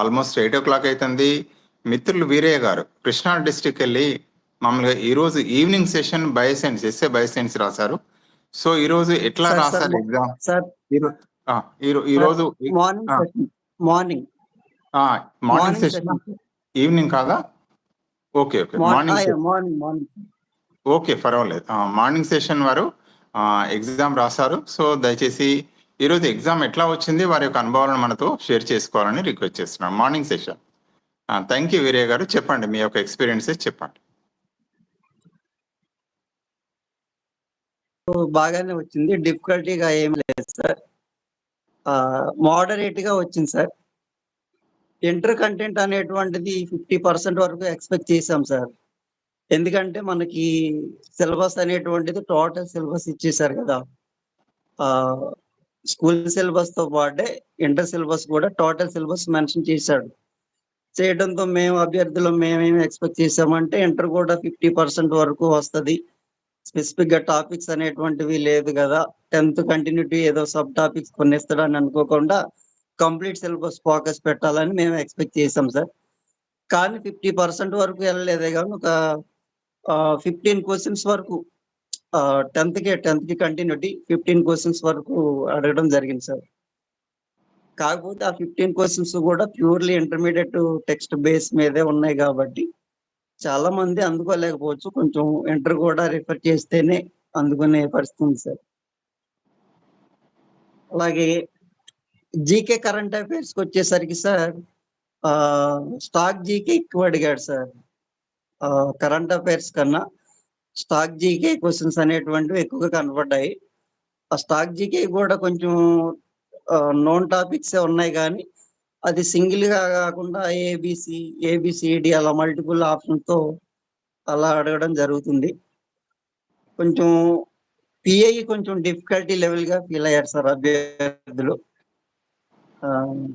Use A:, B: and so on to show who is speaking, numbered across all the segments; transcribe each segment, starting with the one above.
A: Almost eight ఓ clock అవుతుంది మిత్రులు వీరయ్య గారు కృష్ణా డిస్టిక్ వెళ్ళి మామూలుగా ఈ రోజు evening session bioscience SA bioscience రాశారు. సో ఈ రోజు ఎట్లా రాశారు ఎగ్జామ్
B: సార్.
A: ఈ రోజు
B: మార్నింగ్ మార్నింగ్
A: సెషన్ ఈవినింగ్ కాదా? Okay okay. Morning
B: morning morning morning
A: okay పర్వాలేదు. మార్నింగ్ సెషన్ వారు ఎగ్జామ్ రాశారు. సో దయచేసి ఈరోజు ఎగ్జామ్ ఎట్లా వచ్చింది? వారి యొక్క అనుభవాలను మనతో షేర్ చేసుకోవాలని రిక్వెస్ట్ చేస్తున్నాం. Morning session. Thank you Veerayya garu. చెప్పండి మీ యొక్క ఎక్స్పీరియన్సెస్ చెప్పండి.
B: బాగానే వచ్చింది. డిఫికల్టీగా ఏం లేదు సార్. మోడరేట్గా వచ్చింది సార్. ఇంటర్ కంటెంట్ అనేటువంటిది ఫిఫ్టీ పర్సెంట్ వరకు ఎక్స్పెక్ట్ చేసాం సార్. ఎందుకంటే మనకి సిలబస్ అనేటువంటిది టోటల్ సిలబస్ ఇచ్చేసారు కదా. స్కూల్ సిలబస్తో పాటే ఇంటర్ సిలబస్ కూడా టోటల్ సిలబస్ మెన్షన్ చేశాడు. చేయడంతో మేము అభ్యర్థులు మేమేమి ఎక్స్పెక్ట్ చేసామంటే ఇంటర్ కూడా ఫిఫ్టీ పర్సెంట్ వరకు వస్తుంది. స్పెసిఫిక్గా టాపిక్స్ అనేటువంటివి లేదు కదా. టెన్త్ కంటిన్యూటీ ఏదో సబ్ టాపిక్స్ కొన్ని ఇస్తాడని అనుకోకుండా కంప్లీట్ సిలబస్ ఫోకస్ పెట్టాలని మేము ఎక్స్పెక్ట్ చేసాం సార్. కానీ ఫిఫ్టీ పర్సెంట్ వరకు వెళ్ళలేదే కానీ ఒక ఫిఫ్టీన్ క్వశ్చన్స్ వరకు టెన్త్కి టెన్త్కి కంటిన్యూటీ ఫిఫ్టీన్ క్వశ్చన్స్ వరకు అడగడం జరిగింది సార్. కాకపోతే ఆ ఫిఫ్టీన్ క్వశ్చన్స్ కూడా ప్యూర్లీ ఇంటర్మీడియట్ టెక్స్ట్ బేస్ మీదే ఉన్నాయి కాబట్టి చాలా మంది అందుకోలేకపోవచ్చు. కొంచెం ఇంటర్ కూడా రిఫర్ చేస్తేనే అందుకునే పరిస్థితి ఉంది సార్. అలాగే జీకే కరెంట్ అఫైర్స్కి వచ్చేసరికి సార్ స్టాక్ జీకే ఎక్కువ అడిగాడు సార్. కరెంట్ అఫైర్స్ కన్నా స్టాక్ జీకే క్వశ్చన్స్ అనేటువంటివి ఎక్కువగా కనపడ్డాయి ఆ స్టాక్ జీకే కూడా కొంచెం నోన్ టాపిక్స్ ఉన్నాయి కానీ అది సింగిల్గా కాకుండా ఏబిసి ఏబిసిడి అలా మల్టిపుల్ ఆప్షన్తో అలా అడగడం జరుగుతుంది. కొంచెం పిఐ కొంచెం డిఫికల్టీ లెవెల్గా ఫీల్ అయ్యారు సార్ అభ్యర్థులు.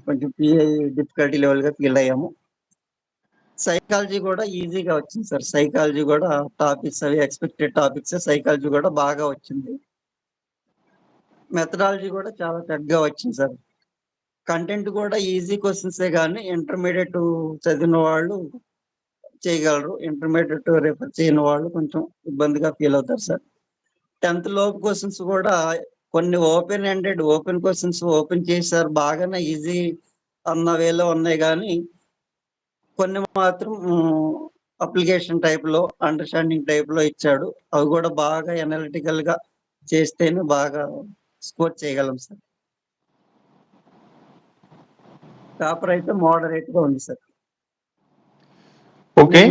B: కొంచెం పిఐ డిఫికల్టీ లెవెల్గా ఫీల్ అయ్యాము. సైకాలజీ కూడా ఈజీగా వచ్చింది సార్. సైకాలజీ కూడా టాపిక్స్ అవి ఎక్స్పెక్టెడ్ టాపిక్స్ సైకాలజీ కూడా బాగా వచ్చింది. మెథడాలజీ కూడా చాలా చక్కగా వచ్చింది సార్. కంటెంట్ కూడా ఈజీ క్వశ్చన్సే కానీ ఇంటర్మీడియట్ చదివిన వాళ్ళు చేయగలరు. ఇంటర్మీడియట్ రిఫర్ చేయని వాళ్ళు కొంచెం ఇబ్బందిగా ఫీల్ అవుతారు సార్. టెన్త్ లోపు క్వశ్చన్స్ కూడా కొన్ని open ended open questions open చేశారు. బాగానే ఈజీ అన్న వేలో ఉన్నాయి కానీ కొన్ని మాత్రం అప్లికేషన్ టైప్లో అండర్స్టాండింగ్ టైప్లో ఇచ్చాడు. అవి కూడా బాగా ఎనలిటికల్గా చేస్తేనే బాగా స్కోర్ చేయగలం సార్. పేపర్ అయితే మోడరేట్గా ఉంది సార్.
A: ఓకే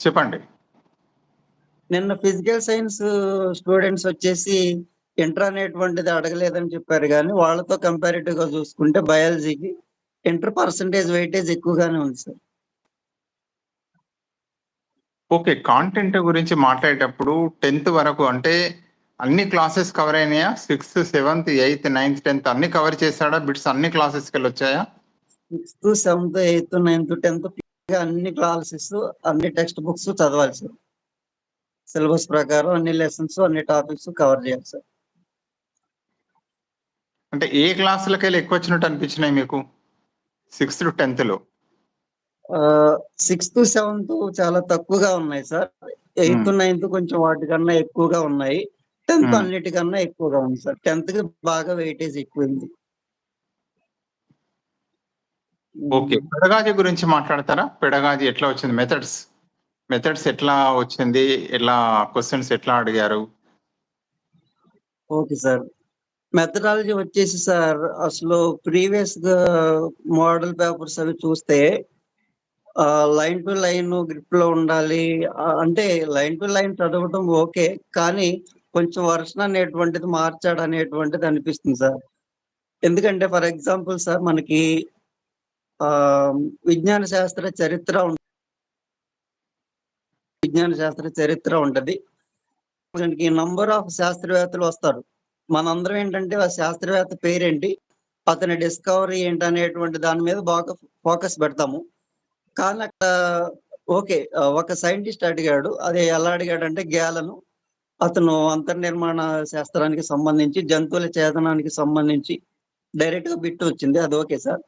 A: చెప్పండి.
B: నిన్న ఫిజికల్ సైన్స్ స్టూడెంట్స్ వచ్చేసి ఇంటర్ అనేటువంటిది అడగలేదని చెప్పారు కానీ వాళ్ళతో కంపారిటివ్గా చూసుకుంటే బయాలజీకి ఇంటర్ పర్సంటేజ్ వెయిటేజ్ ఎక్కువగానే ఉంది సార్
A: ఓకే కాంటెంట్ గురించి మాట్లాడేటప్పుడు టెన్త్ వరకు అంటే అన్ని క్లాసెస్ కవర్ అయినాయా? Sixth seventh eighth ninth tenth అన్ని కవర్ చేశాడా? బిట్స్ అన్ని క్లాసెస్కి వెళ్ళి వచ్చాయా
B: sixth seventh eighth ninth tenth అన్ని క్లాసెస్ అన్ని టెక్స్ట్ బుక్స్ చదవాలి సార్ సిలబస్ ప్రకారం అన్ని లెసన్స్ అన్ని టాపిక్స్ కవర్ చేయాలి సార్
A: అంటే ఏ క్లాసులకి వెళ్ళి ఎక్కువ వచ్చినట్టు అనిపించినాయి మీకు? సిక్స్త్ టు టెన్త్లో?
B: సిక్స్త్ సెవెంత్ చాలా తక్కువగా ఉన్నాయి సార్. ఎయిత్ నైన్త్ కొంచెం వాటికన్నా ఎక్కువగా ఉన్నాయి. టెన్త్. అన్నిటికన్నా ఎక్కువగా ఉంది సార్. టెన్త్కి బాగా వెయిటేజ్ ఎక్కువ ఉంది
A: ఓకే. పెడగాజీ గురించి మాట్లాడతారా? పెడగాజీ ఎట్లా వచ్చింది? మెథడ్స్ మెథడ్స్ ఎట్లా వచ్చింది? ఎట్లా క్వశ్చన్స్ ఎట్లా అడిగారు?
B: Okay sir. మెథడాలజీ వచ్చేసి సార్ అసలు ప్రీవియస్గా మోడల్ పేపర్స్ అవి చూస్తే లైన్ టు లైన్ గ్రిప్లో ఉండాలి. అంటే లైన్ టు లైన్ చదవటం ఓకే కానీ కొంచెం వర్షన్ అనేటువంటిది మార్చాడు అనేటువంటిది అనిపిస్తుంది సార్. ఎందుకంటే ఫర్ ఎగ్జాంపుల్ సార్ మనకి ఆ విజ్ఞాన శాస్త్ర చరిత్ర విజ్ఞాన శాస్త్ర చరిత్ర ఉంటది. మనకి నంబర్ ఆఫ్ శాస్త్రవేత్తలు వస్తారు. మనందరం ఏంటంటే ఆ శాస్త్రవేత్త పేరేంటి? అతని డిస్కవరీ ఏంటి అనేటువంటి దాని మీద బాగా ఫోకస్ పెడతాము. కానీ అక్కడ ఓకే ఒక సైంటిస్ట్ అడిగాడు. అది ఎలా అడిగాడు అంటే గ్యాలను అతను అంతర్నిర్మాణ శాస్త్రానికి సంబంధించి జంతువుల చేతనానికి సంబంధించి డైరెక్ట్గా బిట్ వచ్చింది. అది ఓకే సార్.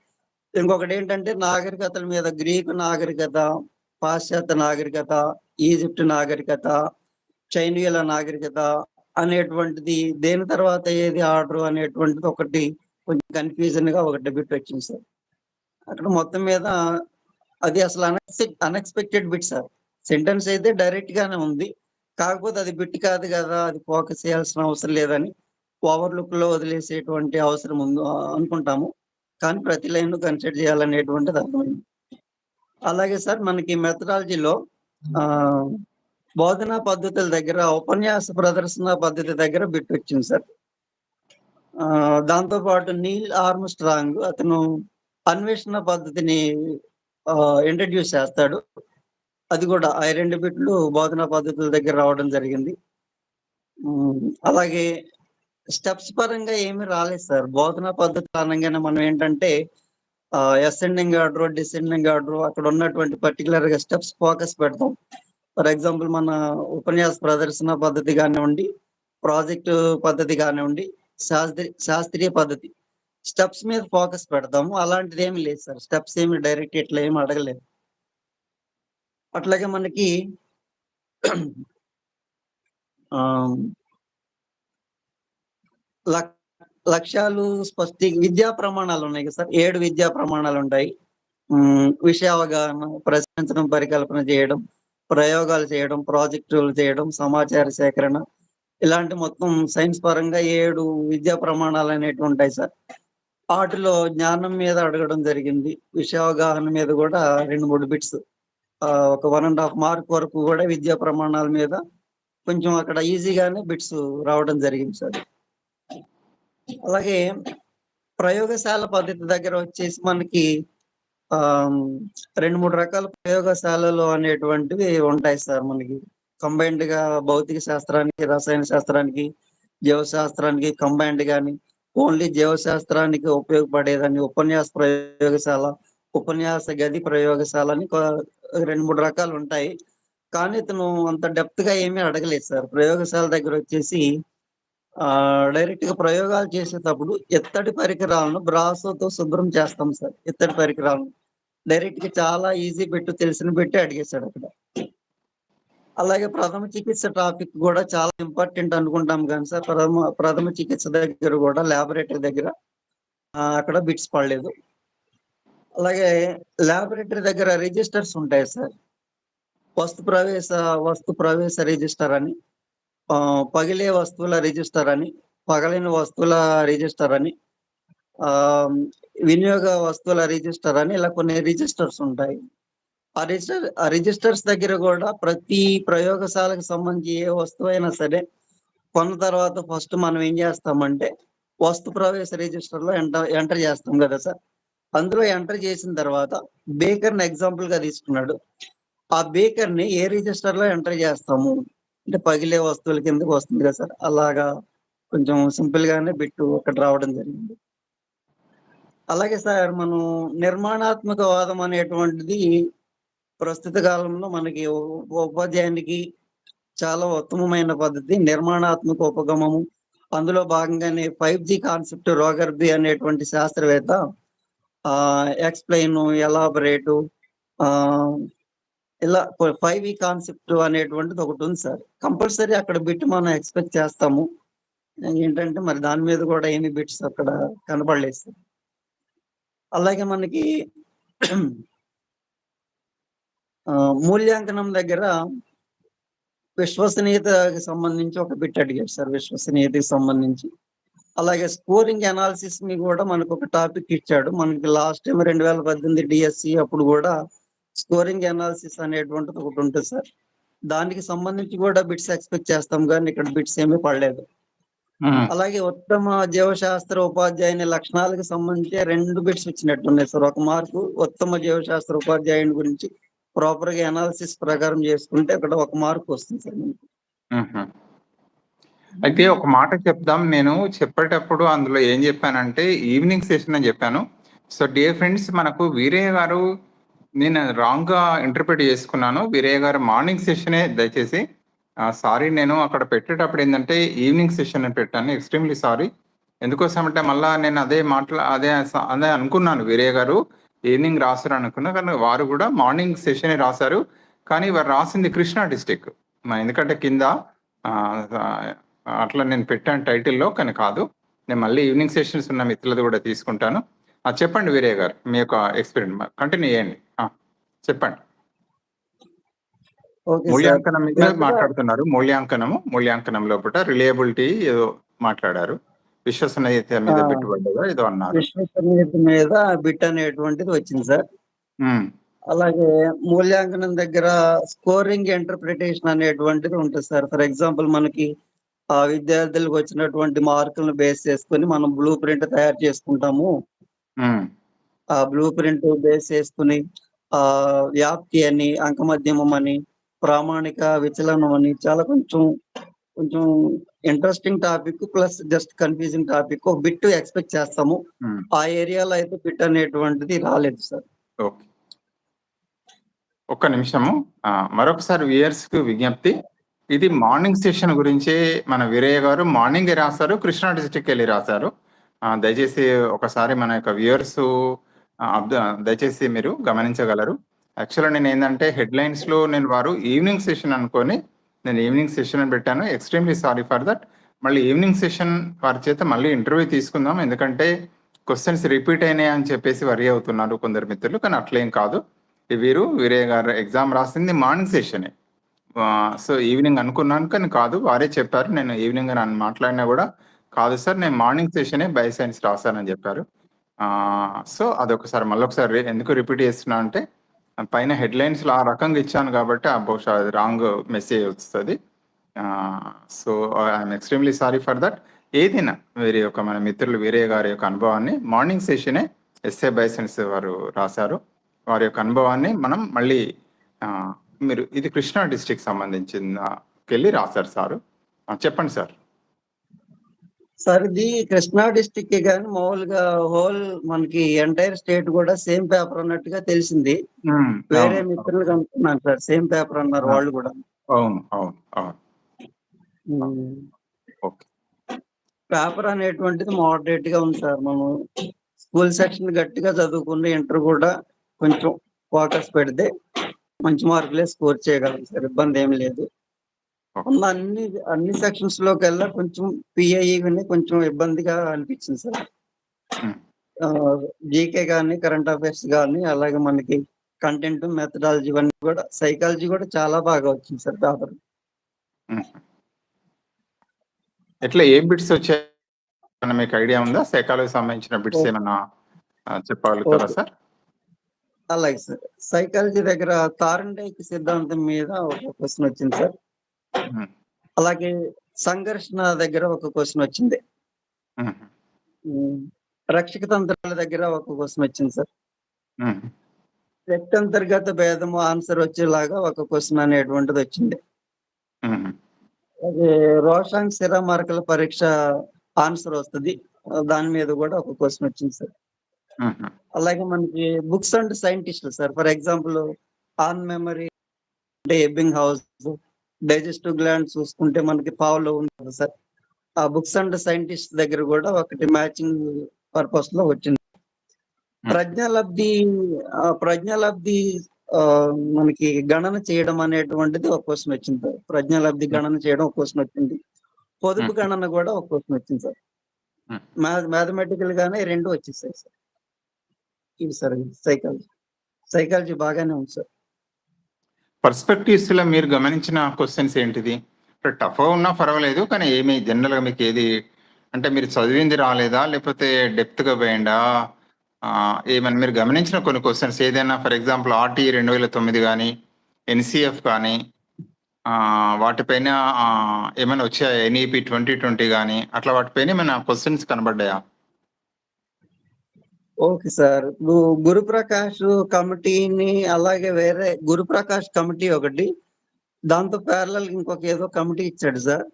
B: ఇంకొకటి ఏంటంటే నాగరికతల మీద గ్రీకు నాగరికత పాశ్చాత్య నాగరికత ఈజిప్ట్ నాగరికత చైనీయుల నాగరికత అనేటువంటిది దేని తర్వాత ఏది ఆర్డర్ అనేటువంటిది ఒకటి కొంచెం కన్ఫ్యూజన్గా ఒకటి బిట్ వచ్చింది సార్. అక్కడ మొత్తం మీద అది అసలు అన్ఎక్స్పెక్టెడ్ బిట్ సార్. సెంటెన్స్ అయితే డైరెక్ట్ గానే ఉంది. కాకపోతే అది బిట్ కాదు కదా అది ఫోకస్ చేయాల్సిన అవసరం లేదని ఓవర్లుక్లో వదిలేసేటువంటి అవసరం ఉంది అనుకుంటాము. కానీ ప్రతి లైన్ కన్సిడర్ చేయాలనేటువంటిది అర్థమైంది. అలాగే సార్ మనకి మెథడాలజీలో ఆ బోధనా పద్ధతుల దగ్గర ఉపన్యాస ప్రదర్శన పద్ధతి దగ్గర బిట్ వచ్చింది సార్. ఆ దాంతో పాటు నీల్ ఆర్మ్ స్ట్రాంగ్ అతను అన్వేషణ పద్ధతిని ఇంట్రడ్యూస్ చేస్తాడు. అది కూడా ఆ రెండు బిట్లు బోధనా పద్ధతుల దగ్గర రావడం జరిగింది. అలాగే స్టెప్స్ పరంగా ఏమి రాలేదు సార్. బోధనా పద్ధతి కారణంగానే మనం ఏంటంటే అసెండింగ్ ఆర్డర్ డిసెండింగ్ ఆర్డర్ అక్కడ ఉన్నటువంటి పర్టికులర్గా స్టెప్స్ ఫోకస్ పెడతాం. ఫర్ ఎగ్జాంపుల్ మన ఉపన్యాస ప్రదర్శన పద్ధతి కానివ్వండి ప్రాజెక్ట్ పద్ధతి కానివ్వండి శాస్త్రీ శాస్త్రీయ పద్ధతి. స్టెప్స్ మీద ఫోకస్ పెడతాము. అలాంటిది ఏమి లేదు సార్. స్టెప్స్ ఏమి డైరెక్ట్ ఇట్లా ఏమి అడగలేదు. అట్లాగే మనకి లక్- లక్ష్యాలు స్పష్టి విద్యా ప్రమాణాలు ఉన్నాయి కదా సార్. ఏడు విద్యా ప్రమాణాలు ఉంటాయి. విషయ అవగాహన ప్రశ్నించడం పరికల్పన చేయడం ప్రయోగాలు చేయడం ప్రాజెక్టులు చేయడం సమాచార సేకరణ ఇలాంటి మొత్తం సైన్స్ పరంగా ఏడు విద్యా ప్రమాణాలు అనేటివి ఉంటాయి సార్. వాటిలో జ్ఞానం మీద అడగడం జరిగింది. విషయ అవగాహన మీద కూడా రెండు మూడు బిట్స్ ఒక వన్ అండ్ హాఫ్ మార్క్ వరకు కూడా విద్యా ప్రమాణాల మీద కొంచెం అక్కడ ఈజీగానే బిట్స్ రావడం జరిగింది సార్. అలాగే ప్రయోగశాల పద్ధతి దగ్గర వచ్చేసి మనకి రెండు మూడు రకాల ప్రయోగశాలలు అనేటువంటివి ఉంటాయి సార్ మనకి. కంబైన్డ్గా భౌతిక శాస్త్రానికి రసాయన శాస్త్రానికి జీవశాస్త్రానికి కంబైన్డ్ గాని ఓన్లీ జీవశాస్త్రానికి ఉపయోగపడేదాన్ని ఉపన్యాస ప్రయోగశాల ఉపన్యాస గది ప్రయోగశాల అని రెండు మూడు రకాలు ఉంటాయి. కానీ ఇతను అంత డెప్త్గా ఏమీ అడగలేదు సార్. ప్రయోగశాల దగ్గర వచ్చేసి ఆ డైరెక్ట్గా ప్రయోగాలు చేసేటప్పుడు ఎత్తడి పరికరాలను బ్రాసోతో శుభ్రం చేస్తాం సార్. ఎత్తడి పరికరాలను. డైరెక్ట్గా చాలా ఈజీ పెట్టు తెలిసిన పెట్టి అడిగేశాడు అక్కడ. అలాగే ప్రథమ చికిత్స టాపిక్ కూడా చాలా ఇంపార్టెంట్ అనుకుంటాం కానీ సార్ ప్రథమ ప్రథమ చికిత్స దగ్గర కూడా ల్యాబొరేటరీ దగ్గర అక్కడ బిట్స్ పడలేదు. అలాగే ల్యాబొరేటరీ దగ్గర రిజిస్టర్స్ ఉంటాయి సార్. వస్తు ప్రవేశ వస్తు ప్రవేశ రిజిస్టర్ అని పగిలే వస్తువుల రిజిస్టర్ అని పగలిన వస్తువుల రిజిస్టర్ అని వినియోగ వస్తువుల రిజిస్టర్ అని ఇలా కొన్ని రిజిస్టర్స్ ఉంటాయి. ఆ రిజిస్టర్ ఆ రిజిస్టర్స్ దగ్గర కూడా ప్రతి ప్రయోగశాలకు సంబంధించి ఏ వస్తువు అయినా సరే కొన్న తర్వాత ఫస్ట్ మనం ఏం చేస్తామంటే వస్తు ప్రవేశ రిజిస్టర్లో ఎంటర్ ఎంటర్ చేస్తాం కదా సార్. అందులో ఎంటర్ చేసిన తర్వాత బేకర్ని ఎగ్జాంపుల్గా తీసుకున్నాడు. ఆ బేకర్ని ఏ రిజిస్టర్లో ఎంటర్ చేస్తాము? అంటే పగిలే వస్తువుల కిందకి వస్తుంది కదా సార్. అలాగా కొంచెం సింపుల్ గానే బిట్టు ఒకటి రావడం జరిగింది. అలాగే సార్ మనం నిర్మాణాత్మక వాదం అనేటువంటిది ప్రస్తుత కాలంలో మనకి ఉపాధ్యాయునికి చాలా ఉత్తమమైన పద్ధతి నిర్మాణాత్మక ఉపగమము. అందులో భాగంగానే ఫైవ్ జి కాన్సెప్ట్ రోగర్బి అనేటువంటి శాస్త్రవేత్త ఆ ఎక్స్ప్లెయిన్ ఎలాబరేటు ఆ ఇలా ఫైవ్ ఈ కాన్సెప్ట్ అనేటువంటిది ఒకటి ఉంది సార్. కంపల్సరీ అక్కడ బిట్ మనం ఎక్స్పెక్ట్ చేస్తాము. ఏంటంటే మరి దాని మీద కూడా ఏమి బిట్స్ అక్కడ కనపడలేదు సార్. అలాగే మనకి ఆ, మూల్యాంకనం దగ్గర విశ్వసనీయతకి సంబంధించి ఒక బిట్ అడిగారు సార్ విశ్వసనీయతకి సంబంధించి. అలాగే స్కోరింగ్ అనాలిసిస్ని కూడా మనకు ఒక టాపిక్ ఇచ్చాడు. మనకి లాస్ట్ టైం రెండు వేల పద్దెనిమిది డిఎస్సి అప్పుడు కూడా స్కోరింగ్ అనాలిసిస్ అనేటువంటిది ఒకటి ఉంటుంది సార్ దానికి సంబంధించి కూడా బిట్స్ ఎక్స్పెక్ట్ చేస్తాం కానీ ఇక్కడ బిట్స్ ఏమీ పడలేదు. అలాగే ఉత్తమ జీవశాస్త్ర ఉపాధ్యాయుని లక్షణాలకు సంబంధించి రెండు బిట్స్ వచ్చినట్టున్నాయి సార్. ఒక మార్కు ఉత్తమ జీవశాస్త్ర ఉపాధ్యాయుని గురించి ప్రాపర్గా అనాలిసిస్ ప్రకారం చేసుకుంటే అక్కడ ఒక మార్క్ వస్తుంది సార్.
A: అయితే ఒక మాట చెప్దాం. నేను చెప్పేటప్పుడు అందులో ఏం చెప్పానంటే ఈవినింగ్ సెషన్ అని చెప్పాను. సో డియర్ ఫ్రెండ్స్ మనకు వీరయ్య గారు నేను రాంగ్గా ఇంటర్ప్రిట్ చేసుకున్నాను. వీరయ్య గారు మార్నింగ్ సెషనే దయచేసి సారీ నేను అక్కడ పెట్టేటప్పుడు ఏంటంటే ఈవినింగ్ సెషన్ అని పెట్టాను ఎక్స్ట్రీమ్లీ సారీ. ఎందుకోసం అంటే నేను అదే మాట్లా అదే స- అదే అనుకున్నాను వీరయ్య గారు ఈవినింగ్ రాశారు అనుకున్నా కానీ వారు కూడా మార్నింగ్ సెషనే రాశారు. కానీ వారు రాసింది కృష్ణా డిస్టిక్. ఎందుకంటే కింద అట్లా నేను పెట్టాను టైటిల్లో కానీ కాదు. నేను మళ్ళీ ఈవినింగ్ సెషన్స్ ఉన్న మిత్రులది కూడా తీసుకుంటాను. చెప్పండి వీరయ్య గారు మీ యొక్క ఎక్స్పీరియన్స్ కంటిన్యూ చేయండి. చెప్పండి. మూల్యాంకనం మీద మాట్లాడుతున్నారు. మూల్యాంకనము మూల్యాంకనం లోపల రిలయబిలిటీ ఏదో మాట్లాడారు. విశ్వసనీయత మీద. పెట్టుబడిగా ఏదో అన్నారు.
B: విశ్వసనీయత మీద బిట్ అనేటువంటిది వచ్చింది సార్. అలాగే మూల్యాంకనం దగ్గర స్కోరింగ్ ఇంటర్ప్రిటేషన్ అనేటువంటిది ఉంటుంది సార్. ఫర్ ఎగ్జాంపుల్ మనకి ఆ విద్యార్థులకు వచ్చినటువంటి మార్కులను బేస్ చేసుకొని మనం బ్లూ ప్రింట్ తయారు చేసుకుంటాము. ఆ బ్లూ ప్రింట్ బేస్ చేసుకుని ఆ వ్యాప్తి అని అంకమధ్యమం అని ప్రామాణిక విచలనం అని చాలా కొంచెం కొంచెం interesting topic plus just confusing topic ఒక బిట్ ఎక్స్పెక్ట్ చేస్తాము.
A: ఉమ్,
B: ఆ ఏరియాలో అయితే బిట్ అనేటువంటిది రాలేదు సార్.
A: ఓకే. ఒక్క నిమిషము. మరొకసారి వియర్స్కు విజ్ఞప్తి. ఇది మార్నింగ్ సెషన్ గురించే మన వీరయ్య గారు మార్నింగ్ రాశారు కృష్ణా డిస్టిక్ వెళ్ళి రాశారు. దయచేసి ఒకసారి మన యొక్క వ్యూయర్స్ దయచేసి మీరు గమనించగలరు. యాక్చువల్గా నేను ఏంటంటే హెడ్లైన్స్లో నేను వారు ఈవినింగ్ సెషన్ అనుకొని నేను ఈవినింగ్ సెషన్ అని పెట్టాను. ఎక్స్ట్రీమ్లీ సారీ ఫర్ దట్ మళ్ళీ ఈవినింగ్ సెషన్ వారి చేత మళ్ళీ ఇంటర్వ్యూ తీసుకుందాం. ఎందుకంటే క్వశ్చన్స్ రిపీట్ అయినాయి అని చెప్పేసి వరి అవుతున్నారు కొందరు మిత్రులు. కానీ అట్లేం కాదు. వీరు వీరయ్య గారు ఎగ్జామ్ రాసింది మార్నింగ్ సెషనే సో ఈవినింగ్ అనుకున్నాను కానీ కాదు. వారే చెప్పారు. నేను ఈవినింగ్ అని మాట్లాడినా కూడా కాదు సార్. నేను మార్నింగ్ సెషనే బయో సైన్స్ రాశానని చెప్పారు. సో అదొకసారి మళ్ళొకసారి ఎందుకు రిపీట్ చేస్తున్నా అంటే పైన హెడ్లైన్స్ ఆ రకంగా ఇచ్చాను కాబట్టి ఆ బహుశా అది రాంగ్ మెసేజ్ వస్తుంది. So I'm extremely sorry for that. ఏదైనా వీరి యొక్క మన మిత్రులు వీరయ్య గారి యొక్క అనుభవాన్ని మార్నింగ్ సెషనే ఎస్ఏ బైసెన్స్ వారు రాశారు. వారి యొక్క అనుభవాన్ని మనం మళ్ళీ మీరు ఇది కృష్ణా డిస్టిక్ సంబంధించిన వెళ్ళి రాశారు సారు. చెప్పండి సార్.
B: సార్ ఇది కృష్ణా డిస్టిక్ కానీ మామూలుగా హోల్ మనకి ఎంటైర్ స్టేట్ కూడా సేమ్ పేపర్ అన్నట్టుగా తెలిసింది. వేరే మిత్రులు కనుక్కున్నాను సార్ సేమ్ పేపర్ అన్నారు వాళ్ళు కూడా.
A: అవును అవును అవును.
B: పేపర్ అనేటువంటిది మోడరేట్గా ఉంది సార్ మనం స్కూల్ సెక్షన్ గట్టిగా చదువుకున్న ఇంటర్ కూడా కొంచెం ఫోకస్ పెడితే మంచి మార్కులే స్కోర్ చేయగలం సార్ ఇబ్బంది ఏం లేదు. ఉన్న అన్ని అన్ని సెక్షన్స్లోకి వెళ్ళా కొంచెం పిఐఈ కొంచెం ఇబ్బందిగా అనిపించింది సార్. జీకే కానీ కరెంట్ అఫైర్స్ కానీ అలాగే మనకి కంటెంట్ మెథడాలజీ ఇవన్నీ కూడా సైకాలజీ కూడా చాలా బాగా వచ్చింది సార్ పేపర్.
A: ఎట్లా ఏ బిట్స్ వచ్చాయి మీకు ఐడియా ఉందా? సైకాలజీ సంబంధించిన బిట్స్ ఏమన్నా చెప్పగలుగుతారా. సార్?
B: అలాగే సార్. సైకాలజీ దగ్గర తారండైకి సిద్ధాంతం మీద ఒక క్వశ్చన్ వచ్చింది సార్. అలాగే సంఘర్షణ దగ్గర ఒక క్వశ్చన్ వచ్చింది. రక్షక తంత్రాల దగ్గర ఒక క్వశ్చన్ వచ్చింది సార్. వ్యక్తి అంతర్గత భేదము ఆన్సర్ వచ్చేలాగా ఒక క్వశ్చన్ అనేటువంటిది వచ్చింది. అలాగే రోషాంగ్ సిరా మార్కుల పరీక్ష ఆన్సర్ వస్తుంది. దాని మీద కూడా ఒక క్వశ్చన్ వచ్చింది సార్. అలాగే మనకి బుక్స్ అండ్ సైంటిస్టులు sir. For example on memory అంటే ఎబ్బింగ్ హౌస్ డైజెస్టివ్ గ్లాండ్ చూసుకుంటే మనకి పావులో ఉంటుంది సార్. ఆ బుక్స్ అండ్ సైంటిస్ట్ దగ్గర కూడా ఒకటి మ్యాచింగ్ పర్పస్లో వచ్చింది. ప్రజ్ఞాలబ్ధి ప్రజ్ఞాలబ్ధి మనకి గణన చేయడం అనేటువంటిది ఒక క్వశ్చన్ వచ్చింది సార్. ప్రజ్ఞాలబ్ధి గణన చేయడం ఒక క్వశ్చన్ వచ్చింది. పొదుపు. గణన కూడా ఒక క్వశ్చన్ వచ్చింది సార్. మ్యాథమెటికల్ గానే రెండు వచ్చేసాయి సార్. ఇది సార్ సైకాలజీ. సైకాలజీ బాగానే ఉంది సార్.
A: పర్స్పెక్టివ్స్లో మీరు గమనించిన క్వశ్చన్స్ ఏంటిది? టఫ్ ఉన్నా పర్వాలేదు కానీ ఏమి జనరల్గా మీకు ఏది అంటే మీరు చదివింది రాలేదా? లేకపోతే డెప్త్గా పోయిందా? ఆ, మీరు గమనించిన కొన్ని క్వశ్చన్స్ ఏదైనా ఫర్ ఎగ్జాంపుల్ ఆర్టీ రెండు వేల తొమ్మిది కానీ ఎన్సిఎఫ్ కానీ వాటిపైన ఏమైనా వచ్చాయా? ఎన్ఈపి ట్వంటీ ట్వంటీ కానీ అట్లా వాటిపైన ఏమైనా క్వశ్చన్స్ కనబడ్డాయా?
B: Okay sir. గురుప్రకాష్ కమిటీని అలాగే వేరే గురుప్రకాష్ కమిటీ ఒకటి. దాంతో ప్యారలల్ ఇంకొక ఏదో కమిటీ ఇచ్చాడు సార్.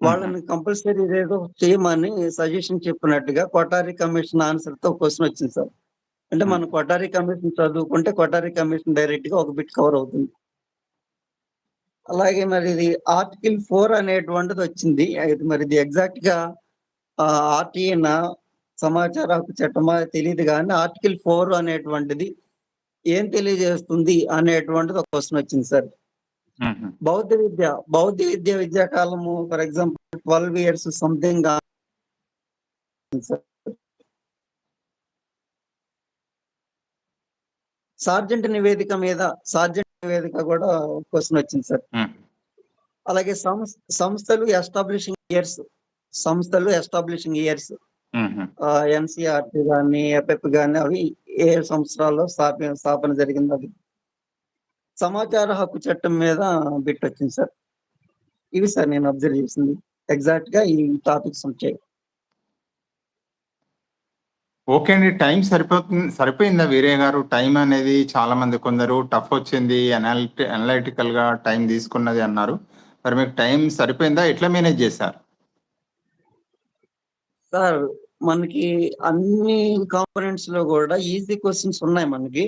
B: వాళ్ళని కంపల్సరీ ఏదో చేయమని సజెషన్ చెప్పినట్టుగా కొటారి కమిషన్ ఆన్సర్తో క్వశ్చన్ వచ్చింది సార్. అంటే మనం కొటారి కమిషన్ చదువుకుంటే కొటారి కమిషన్ డైరెక్ట్గా ఒక బిట్ కవర్ అవుతుంది. అలాగే మరి ఇది ఆర్టికల్ ఫోర్ అనేటువంటిది వచ్చింది. అది మరి ఇది ఎగ్జాక్ట్గా ఆర్టీఏనా సమాచార హక్కు చట్టమా తెలియదు కానీ ఆర్టికల్ ఫోర్ అనేటువంటిది ఏం తెలియజేస్తుంది అనేటువంటిది ఒక క్వశ్చన్ వచ్చింది సార్. బౌద్ధ విద్య బౌద్ధ విద్య విద్యా కాలము for example twelve years something Sargent నివేదిక మీద సార్జెంట్ నివేదిక కూడా క్వశ్చన్ వచ్చింది సార్. అలాగే సంస్- సంస్థలు ఎస్టాబ్లిషింగ్ ఇయర్స్ సంస్థలు ఎస్టాబ్లిషింగ్ ఇయర్స్ ఎన్సిఆర్టీ కానీ ఎఫ్ఎఫ్ కానీ అవి ఏ సంవత్సరాల్లో స్థాపన స్థాపన జరిగింది అది. సమాచార హక్కు చట్టం మీద బిట్ వచ్చింది సార్. ఇవి సార్ నేను అబ్జర్వ్ చేసింది. ఎగ్జాక్ట్గా ఈ టాపిక్స్ వచ్చాయి
A: ఓకే అండి. టైం సరిపోతుంది సరిపోయిందా వీరే గారు? టైం అనేది చాలా మంది కొందరు టఫ్ వచ్చింది అనాలిటి అనలిటికల్గా టైం తీసుకున్నది అన్నారు. మరి మీకు టైం సరిపోయిందా? ఎట్లా మేనేజ్ చేశారు?
B: సార్ మనకి అన్ని కాంపోనెంట్స్లో కూడా ఈజీ క్వశ్చన్స్ ఉన్నాయి మనకి.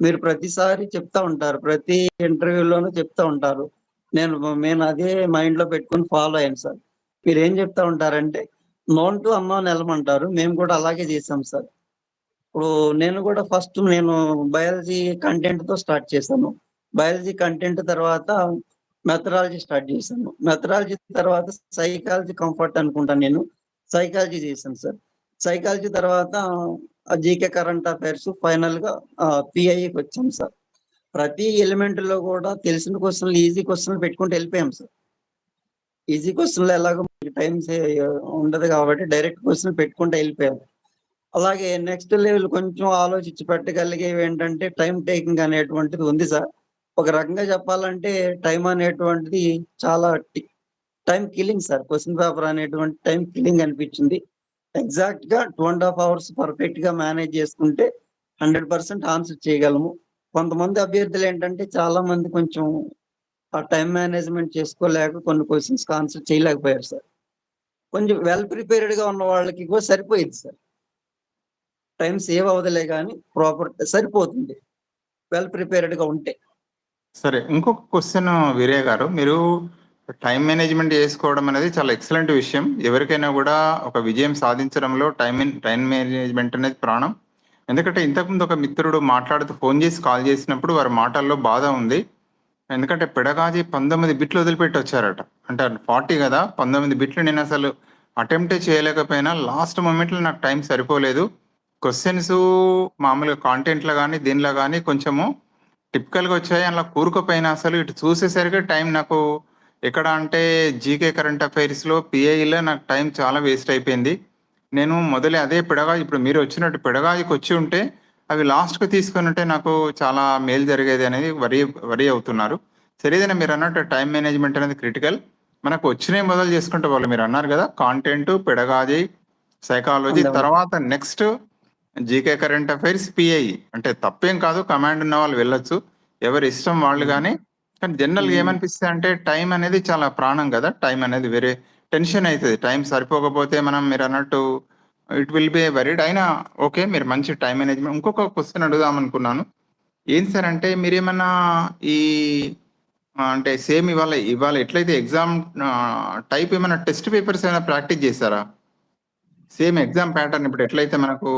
B: మీరు ప్రతిసారి చెప్తా ఉంటారు ప్రతి ఇంటర్వ్యూలోనూ చెప్తా ఉంటారు. నేను నేను అదే మైండ్లో పెట్టుకొని ఫాలో అయ్యాను సార్. మీరు ఏం చెప్తా ఉంటారంటే నోన్ టు అమ్మ నెలమంటారు మేము కూడా అలాగే చేసాం సార్. ఇప్పుడు నేను కూడా ఫస్ట్ నేను బయాలజీ కంటెంట్తో స్టార్ట్ చేశాను. బయాలజీ కంటెంట్ తర్వాత మెథడాలజీ స్టార్ట్ చేశాను. మెథడాలజీ తర్వాత సైకాలజీ కంఫర్ట్ అనుకుంటాను నేను. సైకాలజీ చేశాను సార్ సైకాలజీ తర్వాత జీకే కరెంట్ అఫైర్స్ ఫైనల్గా పిఐకి వచ్చాం సార్ ప్రతి ఎలిమెంట్లో కూడా తెలిసిన క్వశ్చన్లు ఈజీ క్వశ్చన్లు పెట్టుకుంటూ వెళ్ళిపోయాం సార్ ఈజీ క్వశ్చన్లు ఎలాగో టైం ఉండదు కాబట్టి డైరెక్ట్ క్వశ్చన్ పెట్టుకుంటూ వెళ్ళిపోయాం. అలాగే నెక్స్ట్ లెవెల్ కొంచెం ఆలోచించి పెట్టగలిగేవి ఏంటంటే టైం టేకింగ్ అనేటువంటిది ఉంది సార్ ఒక రకంగా చెప్పాలంటే టైం అనేటువంటిది చాలా time killing sir question paper అనేటువంటి టైం కిల్లింగ్ అనిపించింది. ఎగ్జాక్ట్గా టూ అండ్ హాఫ్ అవర్స్ పర్ఫెక్ట్గా మేనేజ్ చేసుకుంటే హండ్రెడ్ పర్సెంట్ ఆన్సర్ చేయగలము. కొంతమంది అభ్యర్థులు ఏంటంటే చాలా మంది కొంచెం ఆ టైం మేనేజ్మెంట్ చేసుకోలేక కొన్ని క్వశ్చన్స్ ఆన్సర్ చేయలేకపోయారు సార్ కొంచెం వెల్ ప్రిపేర్డ్గా ఉన్న వాళ్ళకి కూడా సరిపోయింది సార్ టైం సేవ్ అవ్వదులే కానీ ప్రాపర్ సరిపోతుంది. వెల్ ప్రిపేర్డ్గా ఉంటే.
A: సరే ఇంకొక క్వశ్చన్ వీరే గారు. మీరు టైం మేనేజ్మెంట్ చేసుకోవడం అనేది చాలా ఎక్సలెంట్ విషయం. ఎవరికైనా కూడా ఒక విజయం సాధించడంలో టైం టైం మేనేజ్మెంట్ అనేది ప్రాణం. ఎందుకంటే ఇంతకుముందు ఒక మిత్రుడు మాట్లాడుతూ ఫోన్ చేసి కాల్ చేసినప్పుడు వారి మాటల్లో బాధ ఉంది. ఎందుకంటే పెడగాజీ పంతొమ్మిది బిట్లు వదిలిపెట్టి వచ్చారట. అంటే ఫార్టీ కదా పంతొమ్మిది బిట్లు నేను అసలు అటెంప్టే చేయలేకపోయినా లాస్ట్ మూమెంట్లో నాకు టైం సరిపోలేదు. క్వశ్చన్స్ మామూలుగా కాంటెంట్లో కానీ దీనిలో కానీ కొంచెము టిపికల్గా వచ్చాయి అలా కూరుకుపోయినా అసలు ఇటు చూసేసరికి టైం నాకు ఎక్కడ అంటే జీకే కరెంట్ అఫైర్స్లో పిఐలో నాకు టైం చాలా వేస్ట్ అయిపోయింది. నేను మొదలే అదే పిడగా ఇప్పుడు మీరు వచ్చినట్టు పిడగాకి వచ్చి ఉంటే అవి లాస్ట్కి తీసుకొని ఉంటే నాకు చాలా మేలు జరిగేది అనేది వరి వరి అవుతున్నారు. సరేదైనా మీరు అన్నట్టు టైం మేనేజ్మెంట్ అనేది క్రిటికల్. మనకు వచ్చినవి మొదలు చేసుకుంటే వాళ్ళు మీరు అన్నారు కదా కాంటెంట్ పెడగాజీ సైకాలజీ. తర్వాత next GK current affairs PI. అంటే తప్పేం కాదు కమాండ్ ఉన్న వాళ్ళు వెళ్ళొచ్చు. ఎవరి ఇష్టం వాళ్ళు కానీ కానీ జనరల్గా. ఏమనిపిస్తుంది అంటే టైం అనేది చాలా ప్రాణం కదా. టైం అనేది వేరే టెన్షన్ అవుతుంది టైం సరిపోకపోతే మనం మీరు అన్నట్టు ఇట్ విల్ బి వరీడ్ అయినా ఓకే మీరు మంచి టైం మేనేజ్మెంట్. ఇంకొక క్వశ్చన్ అడుగుదాం అనుకున్నాను. ఏం సార్ అంటే మీరేమన్నా ఈ అంటే సేమ్ ఇవాళ ఇవాళ ఎట్లయితే ఎగ్జామ్ టైప్ ఏమైనా టెస్ట్ పేపర్స్ ఏమైనా ప్రాక్టీస్ చేశారా? సేమ్ ఎగ్జామ్ ప్యాటర్న్ ఇప్పుడు ఎట్లయితే మనకు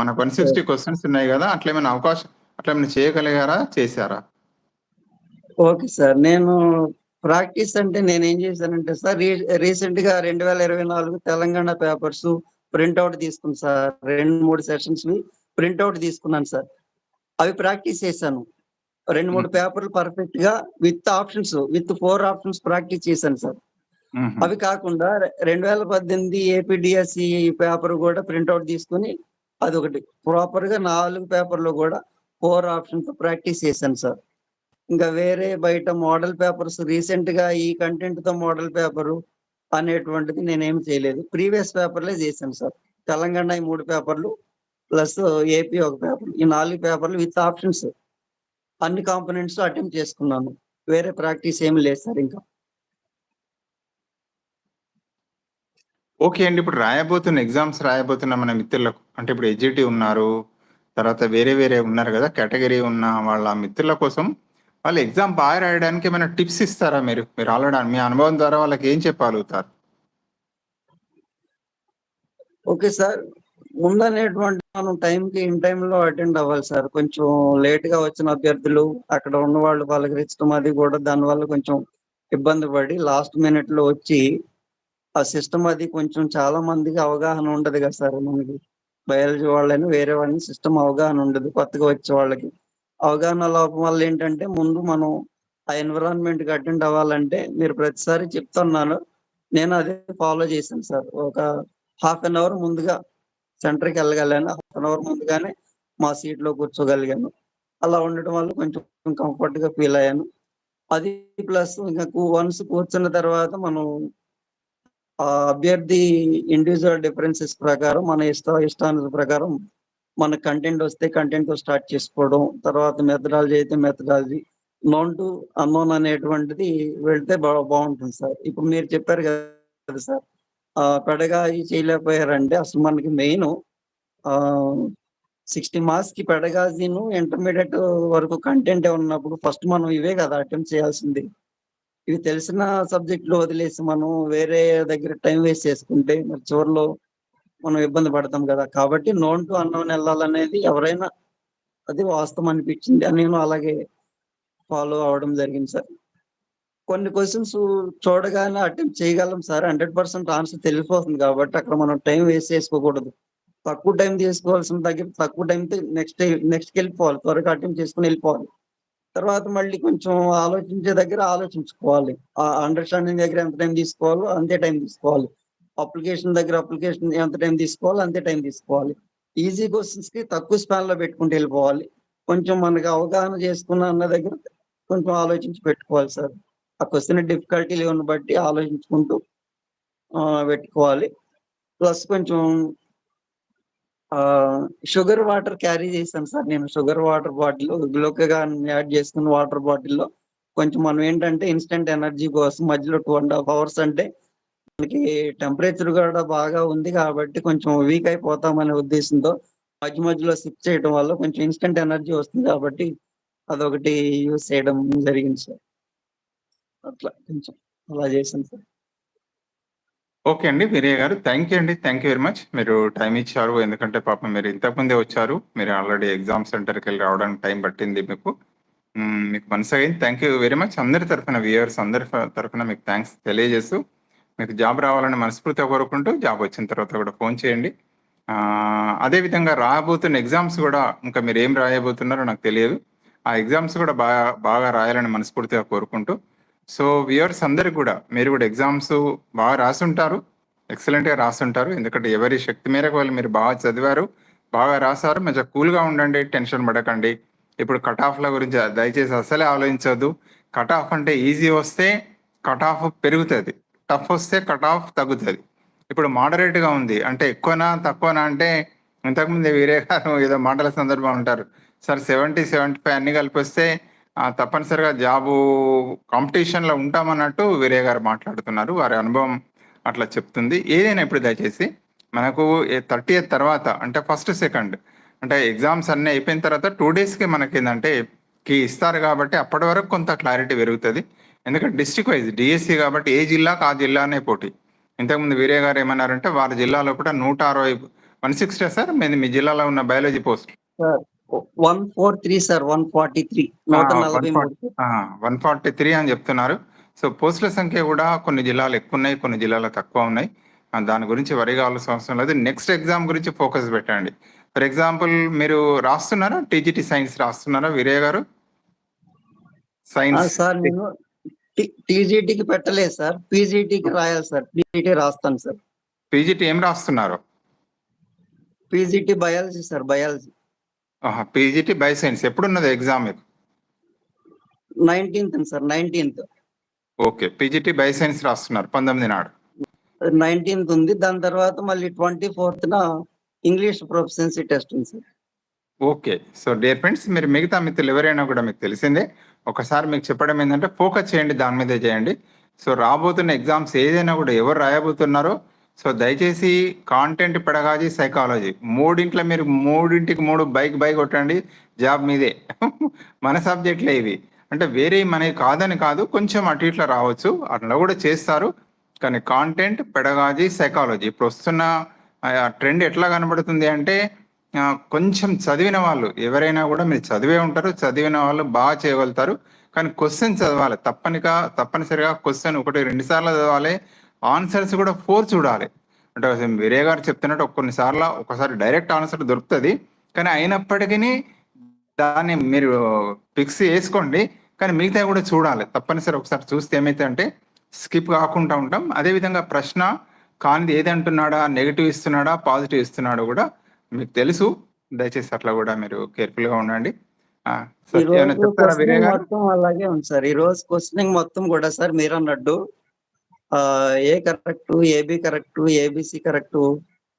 A: మనకు వన్ సిక్స్టీ క్వశ్చన్స్ ఉన్నాయి కదా అట్లా ఏమైనా అవకాశం అట్లా ఏమైనా చేయగలిగారా చేశారా?
B: Okay sir. నేను ప్రాక్టీస్ అంటే నేను ఏం చేశానంటే సార్ రీసెంట్గా రెండు వేల ఇరవై నాలుగు తెలంగాణ పేపర్స్ ప్రింట్అవుట్ తీసుకున్నాను సార్. రెండు మూడు సెషన్స్ ప్రింట్అవుట్ తీసుకున్నాను సార్. అవి ప్రాక్టీస్ చేశాను. రెండు మూడు. పేపర్లు పర్ఫెక్ట్గా with options with four options practice చేశాను సార్. అవి కాకుండా రెండు వేల పద్దెనిమిది ఏపీడిఎస్సి పేపర్ కూడా ప్రింట్అవుట్ తీసుకుని అదొకటి. ప్రాపర్గా నాలుగు పేపర్లు కూడా ఫోర్ ఆప్షన్స్ ప్రాక్టీస్ చేశాను సార్. ఇంకా వేరే బయట మోడల్ పేపర్స్ రీసెంట్గా ఈ కంటెంట్తో మోడల్ పేపరు అనేటువంటిది నేనేం చేయలేదు. ప్రీవియస్ పేపర్లే చేశాను సార్. తెలంగాణ ఈ మూడు పేపర్లు ప్లస్ ఏపీ ఒక పేపర్. ఈ నాలుగు పేపర్లు విత్ ఆప్షన్స్. అన్ని కాంపోనెంట్స్ అటెంప్ట్ చేసుకున్నాను. వేరే ప్రాక్టీస్ ఏమి లేదు సార్ ఇంకా.
A: ఓకే అండి. ఇప్పుడు రాయబోతున్న ఎగ్జామ్స్ రాయబోతున్న మన మిత్రులకు అంటే ఇప్పుడు ఎడ్జిటి ఉన్నారు తర్వాత వేరే వేరే ఉన్నారు కదా కేటగిరీ ఉన్న వాళ్ళ మిత్రుల కోసం వాళ్ళు ఎగ్జామ్ బాగా రాయడానికి ఏమైనా టిప్స్ ఇస్తారా మీరు? మీరు ఆల్రెడీ మీ అనుభవం ద్వారా వాళ్ళకి ఏం చెప్పగలుగుతారు?
B: Okay sir. ముందనేటువంటి మనం టైంకి ఇన్ టైంలో అటెండ్ అవ్వాలి సార్. కొంచెం లేట్గా వచ్చిన అభ్యర్థులు అక్కడ ఉన్న వాళ్ళు పలకరించడం అది కూడా దానివల్ల కొంచెం ఇబ్బంది పడి లాస్ట్ మినిట్లో వచ్చి ఆ సిస్టమ్ అది కొంచెం చాలా మందికి అవగాహన ఉండదు కదా సార్ మనకి. బయాలజీ వాళ్ళని వేరే వాళ్ళని సిస్టమ్ అవగాహన ఉండదు. కొత్తగా వచ్చే వాళ్ళకి. అవగాహన లోపం వల్ల ఏంటంటే ముందు మనం ఆ ఎన్విరాన్మెంట్కి అటెండ్ అవ్వాలంటే మీరు ప్రతిసారి చెప్తున్నాను. నేను అదే ఫాలో చేశాను సార్. ఒక హాఫ్ అన్ అవర్ ముందుగా సెంటర్కి వెళ్ళగలను హాఫ్ అన్ అవర్ ముందుగానే మా సీట్లో కూర్చోగలిగాను. అలా ఉండటం వల్ల కొంచెం కంఫర్ట్గా ఫీల్ అయ్యాను. అది ప్లస్ ఇంకా వన్స్ కూర్చున్న తర్వాత మనం అభ్యర్థి ఇండివిజువల్ డిఫరెన్సెస్ ప్రకారం మన ఇష్ట ఇష్టానుల ప్రకారం మన కంటెంట్ వస్తే కంటెంట్తో స్టార్ట్ చేసుకోవడం తర్వాత మెథడాలజీ అయితే మెథడాలజీ నోన్ టు అన్నోన్ అనేటువంటిది వెళ్తే బాగుంటుంది సార్. ఇప్పుడు మీరు చెప్పారు కదా సార్ పెడగా పెడగాయి చేయలేకపోయారంటే అసలు మనకి మెయిన్ ఆ సిక్స్టీ మార్క్స్కి పెడగాజీను ఇంటర్మీడియట్ వరకు కంటెంట్ ఉన్నప్పుడు ఫస్ట్ మనం ఇవే కదా అటెంప్ట్ చేయాల్సింది. ఇవి తెలిసిన సబ్జెక్టులు వదిలేసి మనం వేరే దగ్గర టైం వేస్ట్ చేసుకుంటే మరి చివరిలో మనం ఇబ్బంది పడతాం కదా. కాబట్టి నోన్ టు అన్నోన్ వెళ్ళాలనేది ఎవరైనా అది వాస్తవం అనిపించింది. అని నేను అలాగే ఫాలో అవడం జరిగింది సార్. కొన్ని క్వశ్చన్స్ చూడగానే అటెంప్ట్ చేయగలం సార్. హండ్రెడ్ పర్సెంట్ ఆన్సర్ తెలిసిపోతుంది కాబట్టి అక్కడ మనం టైం వేస్ట్ చేసుకోకూడదు. తక్కువ టైం తీసుకోవాల్సిన దగ్గర తక్కువ టైం నెక్స్ట్ నెక్స్ట్కి వెళ్ళిపోవాలి. త్వరగా అటెంప్ట్ చేసుకుని వెళ్ళిపోవాలి. తర్వాత మళ్ళీ కొంచెం ఆలోచించే దగ్గర ఆలోచించుకోవాలి. ఆ అండర్స్టాండింగ్ దగ్గర ఎంత టైం తీసుకోవాలో అంతే టైం తీసుకోవాలి. అప్లికేషన్ దగ్గర అప్లికేషన్ ఎంత టైం తీసుకోవాలి అంతే టైం తీసుకోవాలి. ఈజీ క్వశ్చన్స్కి తక్కువ స్పాన్లో పెట్టుకుంటూ వెళ్ళిపోవాలి. కొంచెం మనకి అవగాహన చేసుకున్న అన్న దగ్గర కొంచెం ఆలోచించి పెట్టుకోవాలి సార్. ఆ క్వశ్చన్ డిఫికల్టీ లెవెల్ బట్టి ఆలోచించుకుంటూ పెట్టుకోవాలి. ప్లస్ కొంచెం షుగర్ వాటర్ క్యారీ చేశాను సార్ నేను. షుగర్ వాటర్ బాటిల్ గ్లోకగా యాడ్ చేసుకున్న వాటర్ బాటిల్లో కొంచెం మనం ఏంటంటే ఇన్స్టెంట్ ఎనర్జీ కోసం మధ్యలో టూ అండ్ హాఫ్ అవర్స్ అంటే మనకి టెంపరేచర్ కూడా బాగా ఉంది కాబట్టి కొంచెం వీక్ అయిపోతామనే ఉద్దేశంతో మధ్య మధ్యలో సిప్ చేయడం వల్ల కొంచెం ఇన్స్టెంట్ ఎనర్జీ వస్తుంది కాబట్టి అదొకటి యూస్ చేయడం జరిగింది సార్ అట్లా కొంచెం అలా చేశాను సార్
A: ఓకే అండి వీరయ్య గారు థ్యాంక్ యూ అండి. థ్యాంక్ యూ వెరీ మచ్ మీరు టైం ఇచ్చారు. ఎందుకంటే పాపం మీరు ఇంతకుముందే వచ్చారు. మీరు ఆల్రెడీ ఎగ్జామ్ సెంటర్కి వెళ్ళి రావడానికి టైం పట్టింది మీకు. మీకు మనసు అయింది. థ్యాంక్ యూ వెరీ మచ్ అందరి తరఫున వ్యూయర్స్ అందరి తరఫున మీకు థ్యాంక్స్ తెలియజేస్తూ మీకు జాబ్ రావాలని మనస్ఫూర్తిగా కోరుకుంటూ జాబ్ వచ్చిన తర్వాత కూడా ఫోన్ చేయండి. అదేవిధంగా రాబోతున్న ఎగ్జామ్స్ కూడా ఇంకా మీరు ఏం రాయబోతున్నారో నాకు తెలియదు. ఆ ఎగ్జామ్స్ కూడా బాగా బాగా రాయాలని మనస్ఫూర్తిగా కోరుకుంటూ. సో వ్యూవర్స్ అందరికి కూడా మీరు కూడా ఎగ్జామ్స్ బాగా రాసుంటారు. ఎక్సలెంట్గా రాసుంటారు. ఎందుకంటే ఎవరి శక్తి మేరకు వాళ్ళు మీరు బాగా చదివారు బాగా రాశారు మంచిగా కూల్గా ఉండండి టెన్షన్ పడకండి. ఇప్పుడు కట్ ఆఫ్ల గురించి దయచేసి అసలే ఆలోచించవద్దు కట్ ఆఫ్ అంటే ఈజీ వస్తే కట్ ఆఫ్ పెరుగుతుంది. టఫ్ వస్తే కట్ ఆఫ్ తగ్గుతుంది. ఇప్పుడు moderate గా ఉంది. అంటే ఎక్కువనా తక్కువనా అంటే ఇంతకుముందు వేరే గారు ఏదో మాటల సందర్భం ఉంటారు సార్ సెవెంటీ సెవెంటీ ఫైవ్ అన్ని కలిపి వస్తే తప్పనిసరిగా జాబు కాంపిటీషన్లో ఉంటామన్నట్టు వీరే గారు మాట్లాడుతున్నారు. వారి అనుభవం అట్లా చెప్తుంది. ఏదైనా ఇప్పుడు దయచేసి మనకు థర్టీ తర్వాత అంటే ఫస్ట్ సెకండ్ అంటే ఎగ్జామ్స్ అన్ని అయిపోయిన తర్వాత టూ డేస్కి మనకి ఏంటంటే కి ఇస్తారు కాబట్టి అప్పటి వరకు కొంత క్లారిటీ పెరుగుతుంది. ఎందుకంటే డిస్ట్రిక్ట్ వైజ్ డిఎస్సి కాబట్టి ఏ జిల్లాకు ఆ జిల్లానే పోటీ. ఇంతకుముందు వీరే గారు ఏమన్నారంటే వారి జిల్లాలో కూడా నూట అరవై వన్ సిక్స్టీ సార్ మీది మీ జిల్లాలో ఉన్న biology post
B: sir one four three sir one forty three నూట
A: ఆ,
B: నలభై
A: 140.
B: మూడు
A: వన్ ఫార్టీ త్రీ అని చెప్తున్నారు. సో పోస్టుల సంఖ్య కూడా కొన్ని జిల్లాలు ఎక్కువ ఉన్నాయి కొన్ని జిల్లాలు తక్కువ ఉన్నాయి. దాని గురించి వరి కావాల్సిన అవసరం లేదు. నెక్స్ట్ ఎగ్జామ్ గురించి ఫోకస్ పెట్టండి. ఫర్ ఎగ్జాంపుల్ మీరు రాస్తున్నారా? టీజీటీ సైన్స్ రాస్తున్నారా? వీరయ్య గారు? సైన్స్
B: సార్ నేను టీజీటీకి పెట్టలేదు సార్. పీజీటీకి రాయాలి సార్. పీజీటీ రాస్తాను సార్.
A: పీజీటీ ఏం రాస్తున్నారు?
B: PGT biology sir biology.
A: PGT bioscience ఎప్పుడున్నది exam
B: nineteenth sir nineteenth.
A: Okay PGT bioscience రాస్తున్నారు. పంతొమ్మిది నాడు.
B: నైన్టీన్త్ ఉంది. దాని తర్వాత మళ్ళీ ట్వంటీ ఫోర్త్ న ఇంగ్లీష్ ప్రొఫెషన్సీ టెస్ట్ ఉంది sir.
A: Okay. So dear friends మీరు మిగతా మిత్రులు ఎవరైనా కూడా మీకు తెలిసిందే ఒకసారి మీకు చెప్పడం ఏంటంటే ఫోకస్ చేయండి దాని మీదే చేయండి. సో రాబోతున్న ఎగ్జామ్స్ ఏదైనా కూడా ఎవరు రాయబోతున్నారో సో దయచేసి కాంటెంట్ పెడగాజీ సైకాలజీ మూడింట్లో మీరు మూడింటికి మూడు బైక్ బైక్ కొట్టండి జాబ్ మీదే. మన సబ్జెక్టులే ఇవి. అంటే వేరే మనకి కాదని కాదు కొంచెం అటు ఇట్లా రావచ్చు అట్లా కూడా చేస్తారు. కానీ కాంటెంట్ పెడగాజీ సైకాలజీ ఇప్పుడు వస్తున్న ఆ ట్రెండ్ ఎట్లా కనబడుతుంది అంటే కొంచెం చదివిన వాళ్ళు ఎవరైనా కూడా మీరు చదివే ఉంటారు చదివిన వాళ్ళు బాగా చేయగలుగుతారు. కానీ క్వశ్చన్ చదవాలి. తప్పనిగా తప్పనిసరిగా క్వశ్చన్ ఒకటి రెండు సార్లు చదవాలి. ఆన్సర్స్ కూడా ఫోర్ చూడాలి. అంటే వీరే గారు చెప్తున్నట్టు కొన్నిసార్లు ఒకసారి డైరెక్ట్ ఆన్సర్ దొరుకుతుంది. కానీ అయినప్పటికీ దాన్ని మీరు ఫిక్స్ చేసుకోండి. కానీ మిగతా కూడా చూడాలి. తప్పనిసరి ఒకసారి చూస్తే ఏమైతే అంటే స్కిప్ కాకుండా ఉంటాం. అదేవిధంగా ప్రశ్న కానిది ఏది అంటున్నాడా నెగిటివ్ ఇస్తున్నాడా పాజిటివ్ ఇస్తున్నాడా కూడా మీకు తెలుసు. దయచేసి అట్లా కూడా మీరు కేర్ఫుల్గా ఉండండి
B: మొత్తం అలాగే ఉంది సార్. ఈ రోజు క్వశ్చనింగ్ మొత్తం కూడా సార్ మీరు అన్నట్టు A correct AB correct ABC correct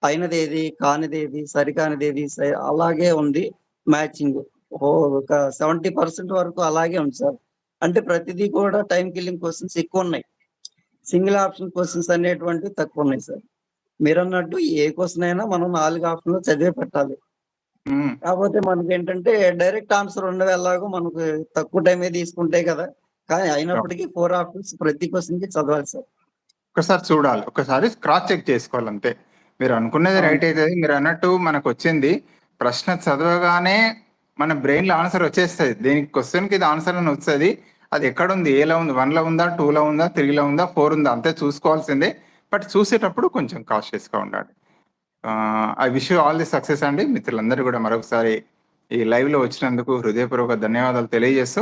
B: అయినది ఏది కానిది ఏది సరికానిది ఏది అలాగే ఉంది మ్యాచింగ్. ఒక సెవెంటీ పర్సెంట్ వరకు అలాగే ఉంది సార్. అంటే ప్రతిదీ కూడా టైం కిల్లింగ్ క్వశ్చన్స్ ఎక్కువ ఉన్నాయి. సింగిల్ ఆప్షన్ క్వశ్చన్స్ అనేటువంటివి తక్కువ ఉన్నాయి సార్. మీరు అన్నట్టు ఏ క్వశ్చన్ అయినా మనం నాలుగు ఆప్షన్లు చదివే పెట్టాలి. కాకపోతే మనకి ఏంటంటే డైరెక్ట్ ఆన్సర్ ఉండవు ఎలాగో మనకు తక్కువ టైమే తీసుకుంటే కదా. కానీ అయినప్పటికీ ఫోర్ ఆప్షన్స్ ప్రతి క్వశ్చన్కి చదవాలి సార్.
A: ఒకసారి చూడాలి. ఒకసారి క్రాస్ చెక్ చేసుకోవాలి అంతే మీరు అనుకున్నది. రైట్ అయితే మీరు అన్నట్టు మనకు వచ్చింది. ప్రశ్న చదవగానే మన బ్రెయిన్లో ఆన్సర్ వచ్చేస్తుంది. దీనికి క్వశ్చన్కి ఆన్సర్ అని వస్తుంది. అది ఎక్కడ ఉంది? ఏలో ఉంది? వన్లో ఉందా? టూ లో ఉందా? త్రీ లో ఉందా? ఫోర్ ఉందా? అంతే చూసుకోవాల్సిందే. బట్ చూసేటప్పుడు కొంచెం కాషియస్గా ఉండాలి. I wish all the success అండి. మిత్రులందరూ కూడా మరొకసారి ఈ లైవ్లో వచ్చినందుకు హృదయపూర్వక ధన్యవాదాలు తెలియజేస్తూ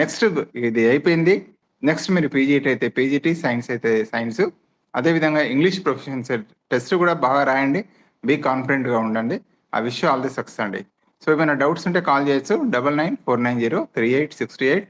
A: నెక్స్ట్ ఇది అయిపోయింది. నెక్స్ట్ మీరు పీజీటీ అయితే పీజీటీ సైన్స్ అయితే సైన్స్ అదేవిధంగా ఇంగ్లీష్ ప్రొఫెషన్స్ టెస్ట్ కూడా బాగా రాయండి. బీ కాన్ఫిడెంట్గా ఉండండి. ఆ విషయం ఆల్ ది సక్సెస్ అండి. సో ఏమైనా డౌట్స్ ఉంటే కాల్ చేయొచ్చు. Double nine four nine zero three eight sixty eight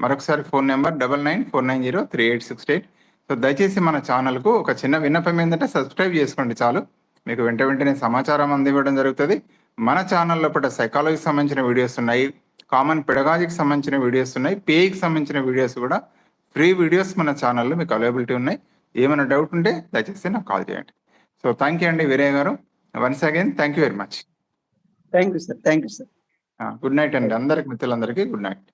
A: మరొకసారి phone number double nine four nine zero three eight sixty eight so దయచేసి మన ఛానల్కు ఒక చిన్న విన్నపం ఏంటంటే సబ్స్క్రైబ్ చేసుకోండి చాలు. మీకు వెంట వెంటనే సమాచారం అందివ్వడం జరుగుతుంది. మన ఛానల్ లోపల సైకాలజీకి సంబంధించిన వీడియోస్ ఉన్నాయి. కామన్ పెడగాజీకి సంబంధించిన వీడియోస్ ఉన్నాయి. పేకి సంబంధించిన వీడియోస్ కూడా ఫ్రీ వీడియోస్ మన ఛానల్లో మీకు అవైలబిలిటీ ఉన్నాయి. ఏమైనా డౌట్ ఉంటే దయచేసి నాకు కాల్ చేయండి. సో థ్యాంక్ యూ అండి Veeraiah garu. Once again thank you very much.
B: Thank you sir thank you sir.
A: Good night అండి. అందరికి మిత్రులందరికీ గుడ్ నైట్.